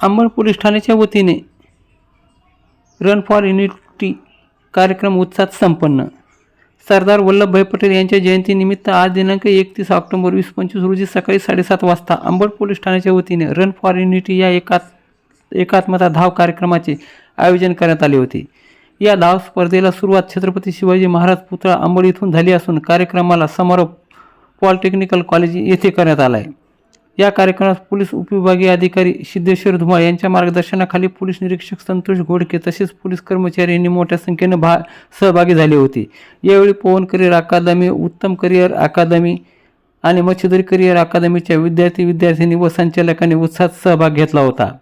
Ambad police ठाण्याच्या वतीने run for unity कार्यक्रम उत्साहात संपन्न. सरदार वल्लभभाई पटेल यांच्या जयंतीनिमित्त आज दिनांक एकतीस ऑक्टोबर वीस पंचवीस रोजी सकाळी साडेसात वाजता अंबड पोलीस ठाण्याच्या वतीने रन फॉर युनिटी या एकात एकात्मता धाव कार्यक्रमाचे आयोजन करण्यात आले होते. या धाव स्पर्धेला सुरुवात छत्रपती शिवाजी महाराज पुतळा अंबड इथून झाली असून कार्यक्रमाला समारोप पॉलिटेक्निकल कॉलेज येथे करण्यात आला आहे. या कार्यक्रमात पोलीस उपविभागीय अधिकारी सिद्धेश्वर धुमाळ यांच्या मार्गदर्शनाखाली पोलीस निरीक्षक संतोष घोडके तसेच पोलीस कर्मचारी यांनी मोठ्या संख्येनं भा सहभागी झाले होते. यावेळी Pawan career academy Uttam career academy आणि मच्छीदरी करिअर अकादमीच्या विद्यार्थी विद्यार्थिनी व संचालकांनी उत्साहात सहभाग घेतला होता.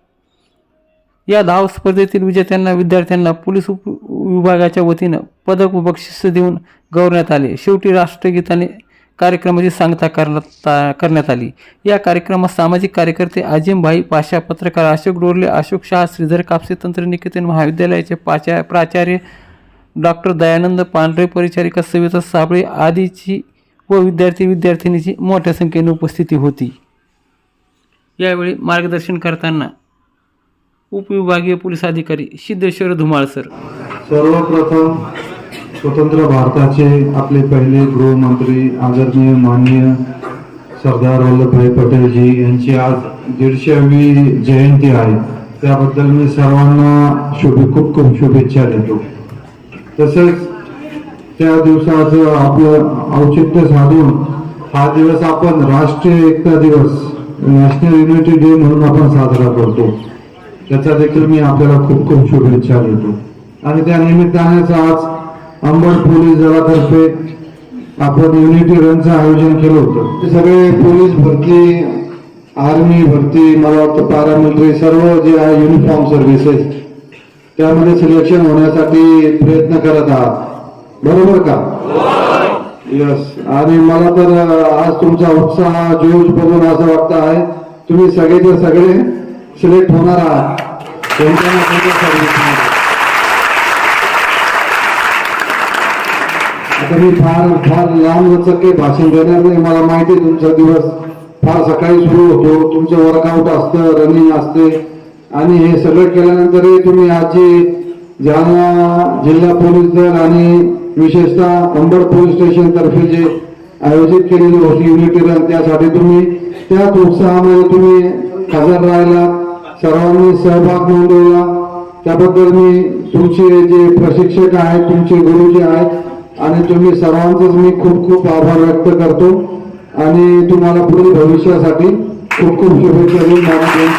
या धाव स्पर्धेतील विजेत्यांना विद्यार्थ्यांना पोलीस उप विभागाच्या वतीनं पदक व बक्षिस देऊन गौरवण्यात आले. शेवटी राष्ट्रगीताने कार्यक्रमाची सांगता करण्यात करण्यात आली. या कार्यक्रमात सामाजिक कार्यकर्ते आजिमभाई पाशा पत्रकार अशोक डोरले अशोक शाह श्रीधर कापसे तंत्रनिकेतन महाविद्यालयाचे पाचा प्राचार्य डॉक्टर दयानंद पांढरे परिचारिका सविता साबळे आदीची व विद्यार्थी विद्यार्थिनीची मोठ्या संख्येने उपस्थिती होती. यावेळी मार्गदर्शन करताना उपविभागीय पोलीस अधिकारी सिद्धेश्वर धुमाळ सर. सर्वप्रथम स्वतंत्र भारताचे आपले पहिले गृहमंत्री आदरणीय माननीय सरदार वल्लभभाई पटेलजी यांची आज दीडशेवी जयंती आहे. त्याबद्दल मी सर्वांना शुभे खूप खूप शुभेच्छा देतो. तसेच त्या दिवसाचं आपलं औचित्य साधून हा दिवस आपण राष्ट्रीय एकता दिवस नॅशनल युनिटी डे म्हणून आपण साजरा करतो. त्याचा देखील मी आपल्याला खूप खूप शुभेच्छा देतो. आणि त्या निमित्तानेच आज अंबड पोलीस दलातर्फे आपण युनिटी रनचं आयोजन केलं होतं. ते सगळे पोलीस भरती आर्मी भरती मला वाटतं पॅरामिलिटरी सर्व जे आहे युनिफॉर्म सर्व्हिसेस त्यामध्ये सिलेक्शन होण्यासाठी प्रयत्न करत आहात. बरोबर का? यस आणि मला तर आज तुमचा उत्साह जोश बघून असं वाटतं आहे तुम्ही सगळेचे सगळे सिलेक्ट होणार आहात. कोणत्या ना कोणत्या सर्व्हिसमध्ये. आता मी फार फार लांब काही भाषण देणार नाही मला माहिती आहे तुमचा दिवस. फार सकाळी सुरू होतो तुमचं वर्कआउट असतं रनिंग असते. आणि हे सगळं केल्यानंतरही तुम्ही आजची जालना जिल्हा पोलीस दल आणि विशेषतः अंबड पोलीस स्टेशन तर्फे जे आयोजित केलेली होती युनिटी रन त्यासाठी तुम्ही त्याच उत्साहामध्ये तुम्ही हजर राहिला. सर्वांनी सहभाग नोंदवला. त्याबद्दल मी तुमचे जे प्रशिक्षक आहेत तुमचे गुरु जे आहेत आणि तुम्ही सर्वांचंच मी खूप खूप आभार व्यक्त करतो. आणि तुम्हाला पुढील भविष्यासाठी खूप खूप शुभेच्छा देऊन